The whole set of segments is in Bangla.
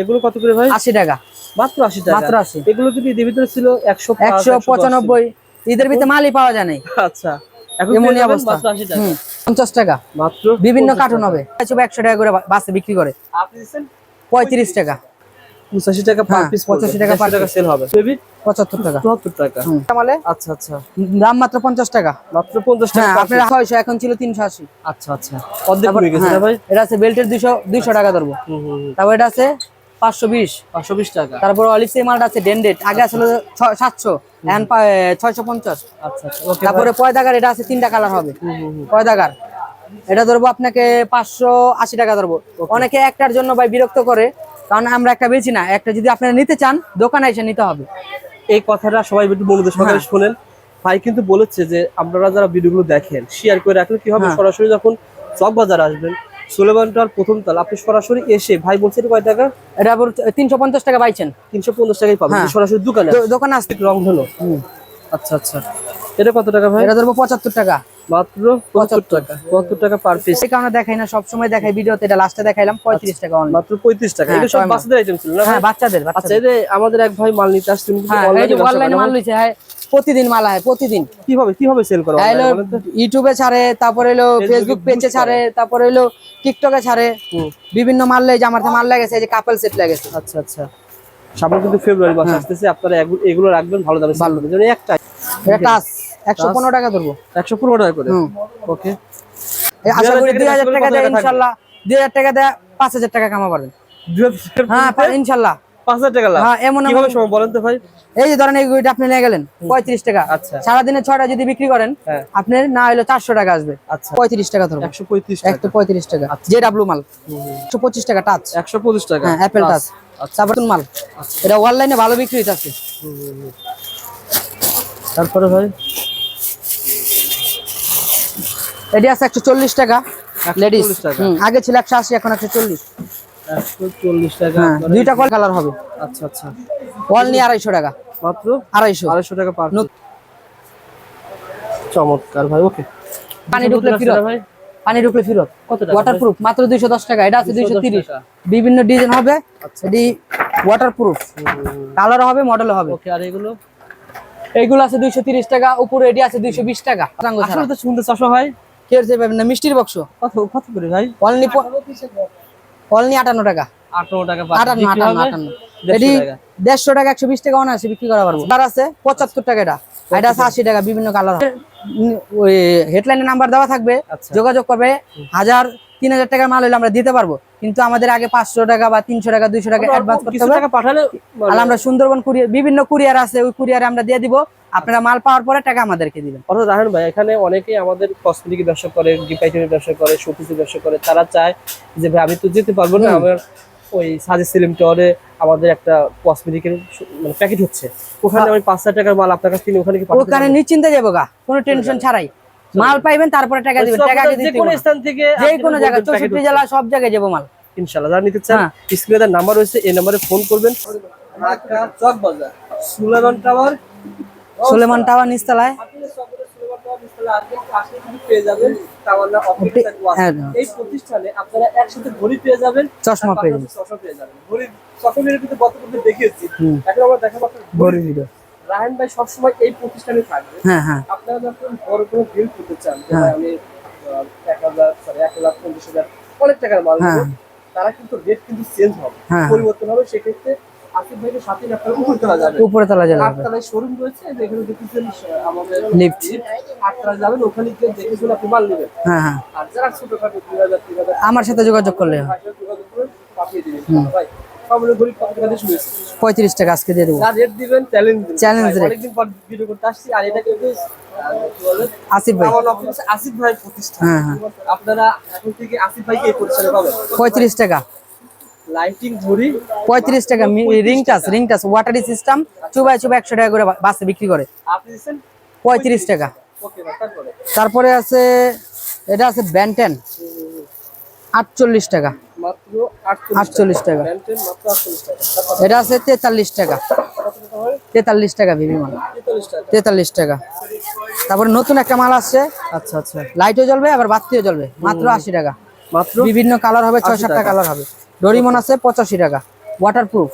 এগুলো কত করে ভাই? আশি টাকা। মাত্র আশি টাকা? মাত্র 80 এগুলো যদি ঈদের ভিতরে ছিল একশো পাঁচ, একশো পঁচানব্বই। ঈদের ভিতরে মালই পাওয়া যায় নাই। আচ্ছা এখন এমনই অবস্থা মাত্র আশি টাকা। হুম, পঞ্চাশ টাকা। মাত্র বিভিন্ন 50 কার্টুন হবে। একশো টাকা করে বাসে বিক্রি করে। আপনি দিবেন পঁয়ত্রিশ টাকা। পঁচাশি টাকা পার হ্যাঁ, পিস 85 টাকা টাকা সেল হবে। বেবি পঁচাত্তর টাকা। চুয়াত্তর টাকা। মালে? আচ্ছা আচ্ছা। দাম মাত্র পঞ্চাশ টাকা। মাত্র পঞ্চাশ টাকা হ্যাঁ আপনার ছয়শো এখন ছিল তিনশো আশি। আচ্ছা আচ্ছা। অর্ধেক হয়ে গেছে হ্যাঁ, ভাই? এটা আছে বেল্টের দুইশো দুইশো টাকা ধরবো। তারপর এটা আছে পাঁচশো বিশ। পাঁচশো বিশ টাকা। তারপর অলিক্স মালটা আছে ডেন্ডেড আগে আসলে সাতশো এখন ছয়শো পঞ্চাশ। আচ্ছা আচ্ছা তারপরে পয়দাগার এটা আছে তিনটা কালার হবে। পয়দাগার। এটা ধরবো আপনাকে পাঁচশো আশি টাকা ধরবো। অনেকে একটার জন্য ভাই বিরক্ত করে। কারণ আমরা একটা বেচি না একটা যদি আপনারা নিতে চান দোকানে এসে নিতে হবে। এই কথাটা সবাই একটু মনোযোগ সহকারে। শোনেন। ভাই কিন্তু বলেছে যে আপনারা যারা ভিডিওগুলো দেখেন শেয়ার করে রাখলে কি হবে? হ্যাঁ। সরাসরি যখন চক বাজার আসবেন সুলেমানটার প্রথম তাল আপনি সরাসরি এসে ভাই বলছে এটা কয় টাকা? এটা আবার তিনশো পঞ্চাশ টাকা পাইছেন। তিনশো পঞ্চাশ টাকাই পাবেন হ্যাঁ। সরাসরি দোকানে দোকানে আসতে রং হলো আচ্ছা আচ্ছা। এটা কত টাকা ভাই? এটা ধরবো পঁচাত্তর টাকা। মাত্র পঁচাত্তর টাকা। পঁচাত্তর টাকা পার পিস এই কারণে দেখাই না সবসময় দেখাই ভিডিওতে। এটা লাস্টে দেখাইলাম পঁয়ত্রিশ টাকা মাত্র পঁয়ত্রিশ টাকা। হ্যাঁ, এটা সব বাচ্চাদের আইটেম ছিল না হ্যাঁ বাচ্চাদের আচ্ছা এই যে আমাদের এক ভাই মাল নিতে আসছে উনি কিন্তু হ্যাঁ অনলাইনে মাল লইছে হ্যাঁ প্রতিদিন মাল হয় প্রতিদিন। কীভাবে কীভাবে সেল করা হ্যাঁ, ইউটিউবে ছাড়ে তারপরে এলো ফেসবুক পেজে ছাড়ে তারপরে এলো টিকটকে ছাড়ে। বিভিন্ন মাল লেগে আমার মাল লেগেছে এই যে কাপল সেট লেগেছে। আচ্ছা আচ্ছা। সামনে কিন্তু ফেব্রুয়ারি মাস হ্যাঁ। আসতেছে আপনারা এগুলো রাখবেন ভালো দামে ভালো। একটা এটা টাচ একশো পনেরো টাকা ধরবো। একশো পনেরো টাকা করে? ওকে। এই আশা করি দুই হাজার টাকা দেয়? ইনশাল্লাহ। দুই হাজার টাকা দেয় পাঁচ হাজার টাকা কামা পারবেন। হ্যাঁ ইনশাল্লাহ। টাকা হ্যাঁ এমন কীভাবে সময় বলেন তো ভাই? এই যে ধরেন এই গুড়িটা আপনি নিয়ে গেলেন পঁয়ত্রিশ টাকা। আচ্ছা। সারাদিনে ছয়টা যদি বিক্রি করেন হ্যাঁ। আপনার না হলে চারশো টাকা আসবে। আচ্ছা। পঁয়ত্রিশ টাকা ধরবো। একশো পঁয়ত্রিশ টাকা। যে ডাব্লু মাল। একশো পঁচিশ টাকা টাচ একশো পঁচিশ টাকা। হ্যাঁ অ্যাপেল টাচ আচ্ছা। তারপর মাল। এটা অনলাইনে ভালো বিক্রি হইতাছে। তারপরে ভাই? এটি আছে একশো চল্লিশ টাকা লেডিস আগে ছিল একশো আশি এখন একশো চল্লিশ। হ্যাঁ দুইটা কল কালার হবে। আচ্ছা আচ্ছা। ওয়াল নিয়ে আড়াইশো টাকা। মাত্র? আড়াইশো। আড়াইশো টাকা পার চমৎকার ভাই ওকে পানি ঢুকলে ফিরত। ভাই। পানি ঢুকলে ফিরত। কত টাকা ওয়াটার প্রুফ মাত্র দুইশো দশ টাকা। এটা আছে দুইশো তিরিশ। বিভিন্ন ডিজাইন হবে। এটি ওয়াটার প্রুফ কালার হবে মডেল হবে। ওকে আর এগুলো? এইগুলো আছে দুইশো তিরিশ টাকা উপরে এটি আছে দুইশো বিশ টাকা। আসলে তো শুনতে চাষো ভাই। কি পাবেন না মিষ্টির বক্স কত কত করে ভাই? অনলি অনলি আটান্ন টাকা। আঠারো টাকা আটান্ন আটান্ন আটান্ন। দেড়শো এটি টাকা। দেড়শো টাকা একশো বিশ টাকা বিক্রি করা পারব। তার আছে পঁচাত্তর টাকা এটা। এটা আছে আশি টাকা বিভিন্ন কালার ওই হেডলাইনের নাম্বার দেওয়া থাকবে। আচ্ছা। যোগাযোগ করবে হাজার তিন হাজার টাকার মাল হলে আমরা দিতে পারব। কিন্তু আমাদের আগে পাঁচশো টাকা বা তিনশো টাকা দুইশো টাকা অ্যাডভান্স করতে হবে। পাঠালে আর আমরা সুন্দরবন কুরিয়ার বিভিন্ন কুরিয়ার আছে ওই কুরিয়ারে আমরা দিয়ে দিব। আপনারা মাল পাওয়ার পরে টাকা আমাদেরকে দিবেন। অর্থাৎ রাহান ভাই এখানে অনেকেই আমাদের কসমেটিক ব্যবসা করে গিফট আইটেমের ব্যবসা করে শোপিসের ব্যবসা করে। তারা চায় যে ভাই আমি তো যেতে পারব না। আমার ওই সাজে সিলিম টরে আমাদের একটা কসমেটিকের মানে প্যাকেট হচ্ছে। ওখানে আমি পাঁচ হাজার টাকার মাল আপনার কাছে কিনে ওখানে ওখানে নিশ্চিন্তে যাব গা। কোনো টেনশন ছাড়াই। মাল পাইবেন তারপরে টাকা দিবেন। টাকা যে দিতে কোনো স্থান থেকে যে কোনো জায়গায় চৌষট্টি জেলা সব জায়গায় যাব মাল। ইনশাল্লাহ যারা নিতে চান হ্যাঁ। স্ক্রিনে তার নাম্বার রয়েছে এই নাম্বারে ফোন করবেন। ঢাকা চক বাজার। সুলেমান টাওয়ার। সুলেমান টাওয়ার পেয়ে যাবেন। ওটি- হ্যাঁ। এই প্রতিষ্ঠানে আপনারা একসাথে ঘড়ি পেয়ে যাবেন চশমা পেয়ে চশমা যাবেন। ঘড়ি চশমা গত পর্যন্ত দেখিয়েছি। এখন আমরা দেখাবো ঘড়ি। ভিডিও। রাহান ভাই সবসময় এই প্রতিষ্ঠানে থাকবে। হ্যাঁ হ্যাঁ। আপনারা যখন বড় কোনো বিল করতে চান হ্যাঁ। আমি এক হাজার সরি এক লাখ পঞ্চাশ হাজার অনেক টাকার মাল। তারা কিন্তু রেট কিন্তু চেঞ্জ হবে। পরিবর্তন হবে। সেক্ষেত্রে উপর তোলা যাবে। উপরে তলা জেলা আটতলায় শোরুম রয়েছে যেখানে দেখেছেন আমাদের যাবেন ওখানে গিয়ে দেখে শুনে আপনি মাল নেবেন। হ্যাঁ হ্যাঁ। আর যারা ছোটখাটো দুই হাজার তিন হাজার আমার সাথে যোগাযোগ করলে পাঠিয়ে দিবেন। ভাই পঁয়ত্রিশ টাকা আজকে দিয়ে দেবো। চ্যালেঞ্জ আসিফ ভাই। আসিফ ভাই হ্যাঁ হ্যাঁ। আপনারা এখন থেকে আসিফ পঁয়ত্রিশ টাকা। লাইটিং ঘড়ি। পঁয়ত্রিশ টাকা ring touch ring touch watery system চুবাই চুবাই একশো টাকা করে বাসে বিক্রি করে। আপনি টাকা। ওকে তারপরে? তারপরে আছে এটা আছে ব্যান্টেন আটচল্লিশ টাকা। মাত্র আটচল্লিশ টাকা। এটা আছে তেতাল্লিশ টাকা। তেতাল্লিশ টাকা ভিভি মাল। তেতাল্লিশ টাকা। তারপরে নতুন একটা মাল আসছে। আচ্ছা আচ্ছা। লাইটও জ্বলবে আবার বাতিও জ্বলবে। মাত্র আশি টাকা। মাত্র? বিভিন্ন কালার হবে ছয় সাতটা কালার হবে। ডরিমন আছে পঁচাশি টাকা। ওয়াটারপ্রুফ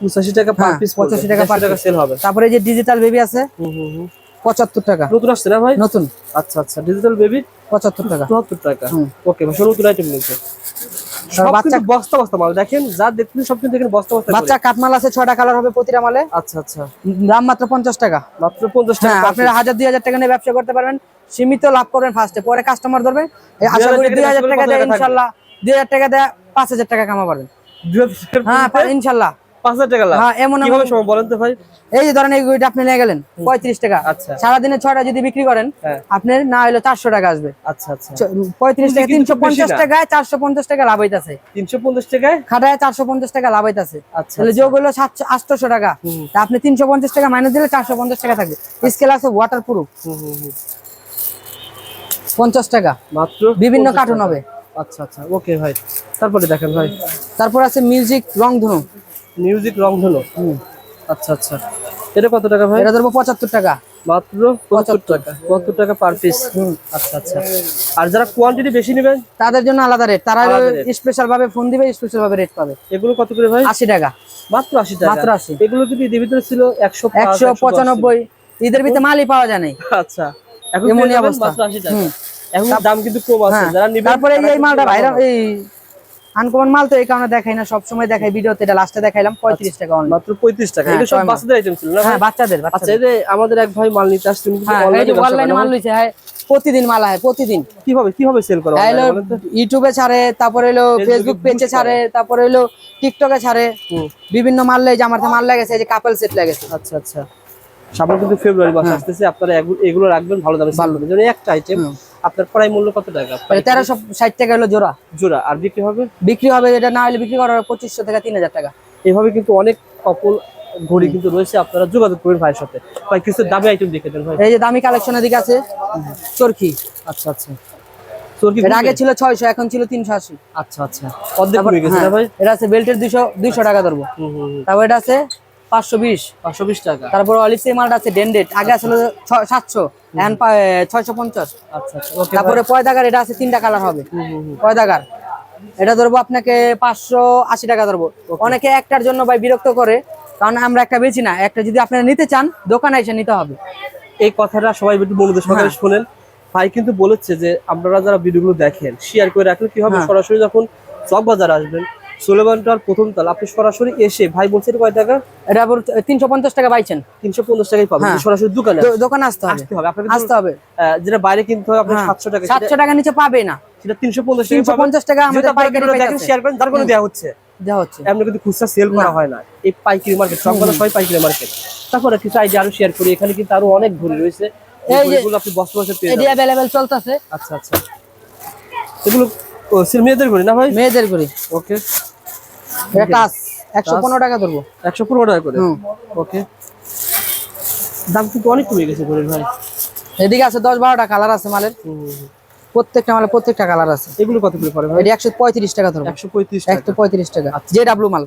পঁচাশি টাকা হ্যাঁ, পিস 85 টাকা per টাকা সেল হবে। তারপরে এই যে ডিজিটাল বেবি আছে হুম হুম হুম। পঁচাত্তর টাকা। নতুন আসছে না ভাই? নতুন। আচ্ছা আচ্ছা ডিজিটাল বেবি পঁচাত্তর টাকা। চুয়াত্তর টাকা। ওকে ভাই নতুন আইটেম নিয়েছে। বাচ্চা বস্তা বস্তা মাল দেখেন যা দেখছেন সব কিন্তু এখানে বস্তা বস্তা বাচ্চা কাঠমাল আছে ছয়টা কালার হবে প্রতিটা মালে। আচ্ছা আচ্ছা। দাম মাত্র পঞ্চাশ টাকা। মাত্র পঞ্চাশ টাকা হ্যাঁ আপনারা হাজার দুই হাজার টাকা নিয়ে ব্যবসা করতে পারবেন। সীমিত লাভ করবেন ফার্স্টে পরে কাস্টমার ধরবেন আশা করি দুই হাজার টাকা দেয় ইনশাল্লাহ। দুই হাজার টাকা দেয় পাঁচ হাজার টাকা কামা পারবেন হ্যাঁ ইনশাল্লাহ। টাকা লাভ। হ্যাঁ এমন কীভাবে এমন- বলেন তো ভাই? এই যে ধরেন এই গুড়িটা আপনি নিয়ে গেলেন পঁয়ত্রিশ টাকা। আচ্ছা। যদি বিক্রি করেন হ্যাঁ। আপনার না হলে টাকা আসবে। আচ্ছা আচ্ছা। টাকা। টাকায় লাভ হইতাছে। টাকায়? খাটায় চারশো পঞ্চাশ টাকা লাভ হইতাছে। আচ্ছা তাহলে যোগ হলো সাতশো আটশোশো টাকা। তা আপনি তিনশো পঞ্চাশ টাকা মাইনাস দিলে চারশো পঞ্চাশ টাকা থাকবে। স্কেল আছে ওয়াটার প্রুফ হুম, হুম, হুম। পঞ্চাশ টাকা। মাত্র বিভিন্ন কার্টুন হবে। আচ্ছা আচ্ছা। ওকে ভাই। তারপরে দেখেন ভাই। তারপর আছে মিউজিক রং ধনু মিউজিক রং হলো। আচ্ছা আচ্ছা। এটা কত টাকা ভাই? এটা ধরবো পঁচাত্তর টাকা। মাত্র পঁচাত্তর টাকা। পঁচাত্তর টাকা পার পিস আচ্ছা আচ্ছা। আর যারা কোয়ান্টিটি বেশি নেবেন তাদের জন্য আলাদা রেট তারা স্পেশাল ভাবে ফোন দিবে স্পেশাল ভাবে রেট পাবে। এগুলো কত করে ভাই? আশি টাকা। মাত্র আশি টাকা? মাত্র 80 এগুলো যদি ঈদের ভিতরে ছিল একশো একশো পঁচানব্বই। ঈদের ভিতরে মালই পাওয়া যায় নাই। আচ্ছা। এখন এমনই অবস্থা। মাত্র আশি টাকা। এখন দাম কিন্তু কম আছে। হ্যাঁ। যারা নিবেন তারপরে এই- মালটা ভাইরা এই আনকমন মাল তো এই কারণে দেখাই না সব সময় দেখাই ভিডিওতে এটা লাস্টে দেখাইলাম পঁয়ত্রিশ টাকা only। মাত্র পঁয়ত্রিশ টাকা? হ্যাঁ, এগুলো সব বাচ্চাদের আইটেম ছিল না হ্যাঁ বাচ্চাদের আচ্ছা এই যে আমাদের এক ভাই মাল নিতে আসছে কিন্তু হ্যাঁ অনলাইনে অনলাইনে মাল? লইছে হ্যাঁ প্রতিদিন মাল হয় প্রতিদিন। কীভাবে কীভাবে সেল করা হ্যাঁ, তো? ইউটিউবে ছাড়ে তারপরে হলো ফেসবুক পেজে ছাড়ে তারপরে হলো টিকটকে ছাড়ে। বিভিন্ন মাল লেগে আমার মাল লেগেছে এই যে কাপল সেট লেগেছে। আচ্ছা আচ্ছা। সামনে কিন্তু ফেব্রুয়ারি মাস হ্যাঁ। আসতেছে আপনারা এগু- এগুলো রাখবেন ভালো দামে ভালো। একটা আইটেম। আপনার প্রায় মূল্য কত টাকা? তেরোশো ষাট টাকা হলো জোড়া। জোড়া আর বিক্রি হবে? বিক্রি হবে এটা না হলে বিক্রি করার পঁচিশশো থেকে তিন হাজার টাকা। এভাবে কিন্তু অনেক কপল ঘড়ি কিন্তু রয়েছে আপনারা যোগাযোগ করবেন ভাইয়ের সাথে। ভাই কিছু দামি আইটেম দেখে দেন ভাই। এই যে দামি কালেকশনের দিকে আছে চরকি। আচ্ছা আচ্ছা। তোর কি এটা আগে ছিল ছয়শো এখন ছিল তিনশো আশি। আচ্ছা আচ্ছা। অর্ধেক হয়ে গেছে না ভাই? এটা আছে বেল্টের দুইশো দুইশো টাকা ধরবো। তারপর এটা আছে পাঁচশো বিশ। পাঁচশো বিশ টাকা। তারপর মালটা আছে ডেন্ডেড আগে আসলে সাতশো এখন ছয়শো পঞ্চাশ। আচ্ছা আচ্ছা তারপরে পয়দাগার এটা আছে তিনটা কালার হবে। পয়দাগার। এটা ধরবো আপনাকে পাঁচশো আশি টাকা ধরবো। অনেকে একটার জন্য ভাই বিরক্ত করে কারণ আমরা একটা বেশি না। একটা যদি আপনারা নিতে চান দোকানে এসে নিতে হবে। এই কথাটা সবাই একটু মনোযোগ সহকারে হ্যাঁ। শুনেন। ভাই কিন্তু বলেছে যে আপনারা যারা ভিডিওগুলো দেখেন শেয়ার করে রাখলে কি হবে? হ্যাঁ। সরাসরি যখন চক বাজার আসবেন সোলেমানটার প্রথম তাল আপনি সরাসরি এসে ভাই বলছেন কয় টাকা? এটা আবার তিনশো পঞ্চাশ টাকা পাইছেন। তিনশো পঞ্চাশ টাকাই পাবেন। হ্যাঁ। সরাসরি দোকানে দোকানে আসতে হবে। আসতে হবে। আপনাকে আসতে হবে। যেটা বাইরে কিনতে হয় আপনার হ্যাঁ। সাতশো টাকা। সাতশো টাকা নিচে পাবে না। সেটা তিনশো পঞ্চাশ তিনশো পঞ্চাশ টাকা আমাদের পাইকারি শেয়ার করেন তার কোনো দেওয়া হচ্ছে। দেওয়া হচ্ছে। এমনি কিন্তু খুচরা সেল করা হয়। না। এই পাইকারি মার্কেট সব কথা সবাই পাইকারি মার্কেট তারপরে কিছু আইডিয়া আরও শেয়ার করি। এখানে কিন্তু আরও অনেক ঘড়ি রয়েছে। এই যে- আপনি বস্তা বসে পেয়ে চলতেছে। আচ্ছা আচ্ছা। এগুলো ও, সে মেয়েদের ঘড়ি না ভাই? মেয়েদের করি ওকে এটা টাচ একশো পনেরো টাকা ধরবো। একশো পনেরো টাকা করে? ওকে দাম কিন্তু অনেক কমে গেছে ঘড়ির ভাই। এদিকে আছে দশ বারোটা কালার আছে মালের। প্রত্যেকটা মালের প্রত্যেকটা কালার আছে। এগুলো কত করে পড়ে ভাই? এটি একশো পঁয়ত্রিশ টাকা ধরবো। একশো পঁয়ত্রিশ একশো পঁয়ত্রিশ টাকা। যে ডাব্লু মাল।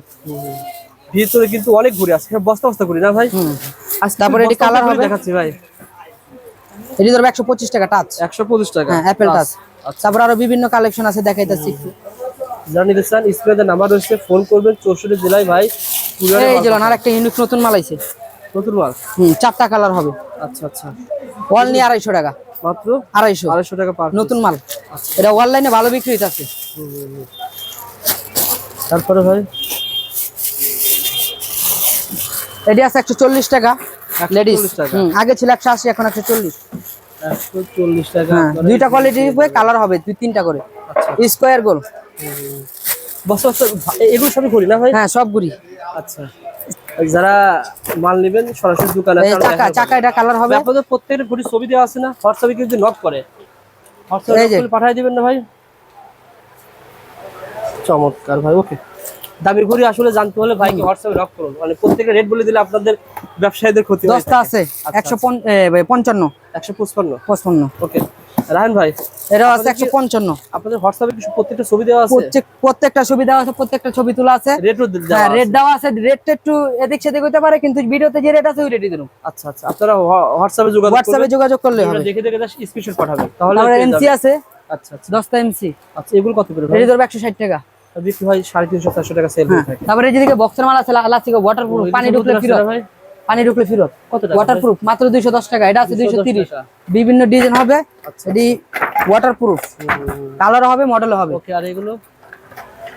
ভিতরে কিন্তু অনেক ঘুরে আছে। বস্তা বস্তা ঘুরি না ভাই? আজকে তারপরে এটি কালার হবে। দেখাচ্ছি ভাই। এটি ধরবো একশো পঁচিশ টাকা টাচ একশো পঁচিশ টাকা। হ্যাঁ অ্যাপেল টাচ আচ্ছা তারপর আরও বিভিন্ন কালেকশন আছে দেখাইতেছি যারা নিতে চান স্ক্রিনে নাম্বার রয়েছে ফোন করবেন চৌষট্টি জেলায় ভাই এই মাল আর একটা ইউনিক নতুন মাল আইছে। নতুন মাল? হুম চারটা কালার হবে। আচ্ছা আচ্ছা। নিয়ে আড়াইশো টাকা। মাত্র? আড়াইশো। আড়াইশো টাকা পার নতুন মাল। এটা অনলাইনে ভালো বিক্রি হইতাছে। তারপরে ভাই? এটি আছে একশো চল্লিশ টাকা। লেডিস হুম আগে ছিল একশো আশি এখন একশো চল্লিশ। হ্যাঁ দুইটা কোয়ালিটি কালার হবে দুই তিনটা করে। স্কোয়ার গোল বস্তা ভা- এগুলো সবই করি না ভাই? হ্যাঁ সব গুড়ি আচ্ছা। যারা মাল নেবেন সরাসরি দোকানে চাকা চাকা এটা কালার হবে? আপনাদের প্রত্যেকের ঘড়ি ছবি দেওয়া আছে না? হোয়াটসঅ্যাপে কিন্তু নক করে। হোয়াটসঅ্যাপে পাঠিয়ে দিবেন না ভাই? চমৎকার ভাই ওকে দামি ঘড়ি আসলে জানতে হলে ভাইকে হোয়াটসঅ্যাপে নক করুন। মানে প্রত্যেকের রেট বলে দিলে আপনাদের ব্যবসায়ীদের ক্ষতি দশটা আছে একশো পঞ্চ- এ, ভাই, পঞ্চান্ন। একশো পঁচপান্ন? পঁচপান্ন। ওকে। রায়ন ভাই এটাও আছে একশো পঞ্চান্ন। আপনাদের হোয়াটসঅ্যাপে কিছু প্রত্যেকটা ছবি দেওয়া আছে? প্রত্যেকটা ছবি দেওয়া আছে প্রত্যেকটা ছবি তোলা আছে। রেটও হ্যাঁ রেট দেওয়া আছে রেটটা একটু এদিক সেদিক হতে পারে কিন্তু ভিডিওতে যে রেট আছে ওই রেটই দিন আচ্ছা আচ্ছা। আপনারা হোয়াটসঅ্যাপে যোগাযোগ হোয়াটসঅ্যাপে যোগাযোগ করলে হবে। দেখে দেখে স্ক্রিনশট পাঠাবেন। তাহলে এমসি আছে। আচ্ছা আচ্ছা। দশটা এমসি আচ্ছা এগুলো কত করে এটি ধরবে একশো ষাট টাকা। বিক্রি হয় সাড়ে তিনশো চারশো টাকা সেল থাকে। তারপরে যেদিকে বক্সের মাল আছে লাস্টিক ওয়াটার প্রুফ পানি ঢুকলে ফিরত। পানি ঢুকলে ফিরত। কত টাকা ওয়াটার প্রুফ মাত্র দুইশো দশ টাকা এটা আছে দুইশো তিরিশ। বিভিন্ন ডিজাইন হবে আচ্ছা। এটি ওয়াটার প্রুফ কালার হবে মডেল হবে। ওকে আর এগুলো?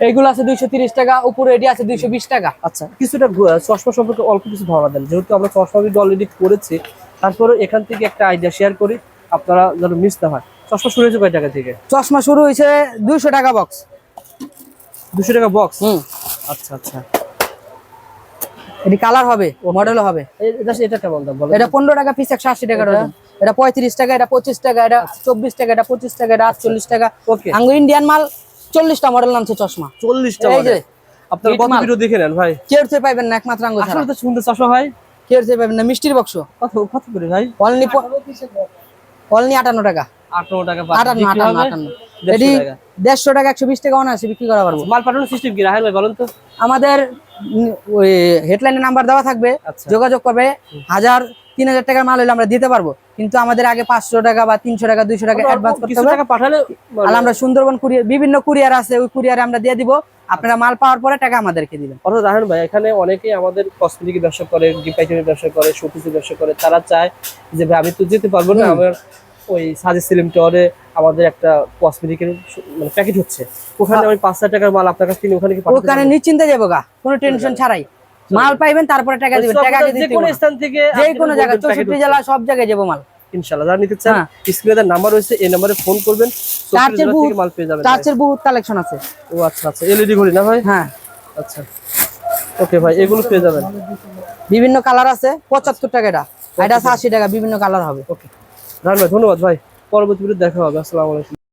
এইগুলো আছে দুইশো তিরিশ টাকা উপরে এটি আছে দুইশো বিশ টাকা। আচ্ছা কিছুটা চশমা সম্পর্কে অল্প কিছু ধারণা দেন। যেহেতু আমরা চশমা ভিডিও অলরেডি করেছি তারপরে এখান থেকে একটা আইডিয়া শেয়ার করি আপনারা যেন মিস না হয়। চশমা শুরু হয়েছে কয় টাকা থেকে? চশমা শুরু হয়েছে দুইশো টাকা বক্স দুশো টাকা বক্স হুম। আচ্ছা আচ্ছা। এটি কালার হবে মডেল হবে। এটা এটা পনেরো টাকা পিস একশো আশি টাকা। এটা? পঁয়ত্রিশ টাকা এটা পঁচিশ টাকা এটা চব্বিশ টাকা এটা পঁচিশ টাকা এটা আটচল্লিশ টাকা। ওকে আঙ্গু ইন্ডিয়ান মাল চল্লিশটা মডেল নামছে চশমা। চল্লিশটা এই যে, আপনারা কত ভিডিও দেখে নেন ভাই? কেউ চেয়ে পাইবেন না একমাত্র আঙ্গু আসলে তো সুন্দর চশমা ভাই। কেউ চেয়ে পাইবেন না মিষ্টির বক্স কত কত করে ভাই? অনলি অনলি আটান্ন টাকা। আটান্ন টাকা আটান্ন আটান্ন আটান্ন। এটি টাকা। দেড়শো টাকা একশো বিশ টাকা অনায়াসে বিক্রি করা পারব। মাল পাঠানোর সিস্টেম কি? রাহেল ভাই বলেন তো। আমাদের ওই হেডলাইনের নাম্বার দেওয়া থাকবে আচ্ছা। যোগাযোগ করবে হাজার তিন হাজার টাকার মাল হলে আমরা দিতে পারব। কিন্তু আমাদের আগে পাঁচশো টাকা বা তিনশো টাকা দুইশো টাকা অ্যাডভান্স করতে হবে। পাঠালে আর আমরা সুন্দরবন কুরিয়ার বিভিন্ন কুরিয়ার আছে ওই কুরিয়ারে আমরা দিয়ে দিব। আপনারা মাল পাওয়ার পরে টাকা আমাদেরকে দিবেন। অর্থাৎ রাহেন ভাই এখানে অনেকেই আমাদের কসমেটিক ব্যবসা করে গিফট আইটেমের ব্যবসা করে শোপিসের ব্যবসা করে তারা চায় যে ভাই আমি তো যেতে পারব না আমার ওই সাজে সিলিম টরে আমাদের একটা কসমেটিকের মানে প্যাকেট হচ্ছে। ওখানে আমি পাঁচ হাজার টাকার মাল আপনার কাছে কিনে ওখানে ওখানে নিশ্চিন্তে যাব গা কোনো টেনশন ছাড়াই। মাল পাইবেন তারপরে টাকা দিবেন টাকা যে কোনো স্থান থেকে যে কোনো packet চৌষট্টি জেলা সব জায়গায় যাব মাল। ইনশাআল্লাহ যারা নিতে চান হ্যাঁ। নাম্বার রয়েছে এই নাম্বারে ফোন করবেন বহুত মাল পেয়ে যাবেন। বহুত কালেকশন আছে। ও আচ্ছা আচ্ছা। এলইডি ঘড়ি না ভাই? হ্যাঁ। আচ্ছা। ওকে ভাই এগুলো পেয়ে যাবেন। বিভিন্ন কালার আছে পঁচাত্তর টাকা এটা। এটা আছে আশি টাকা বিভিন্ন কালার হবে। ওকে। রান ভাই ধন্যবাদ ভাই। পরবর্তী ভিডিও দেখা হবে। আসসালামু আলাইকুম।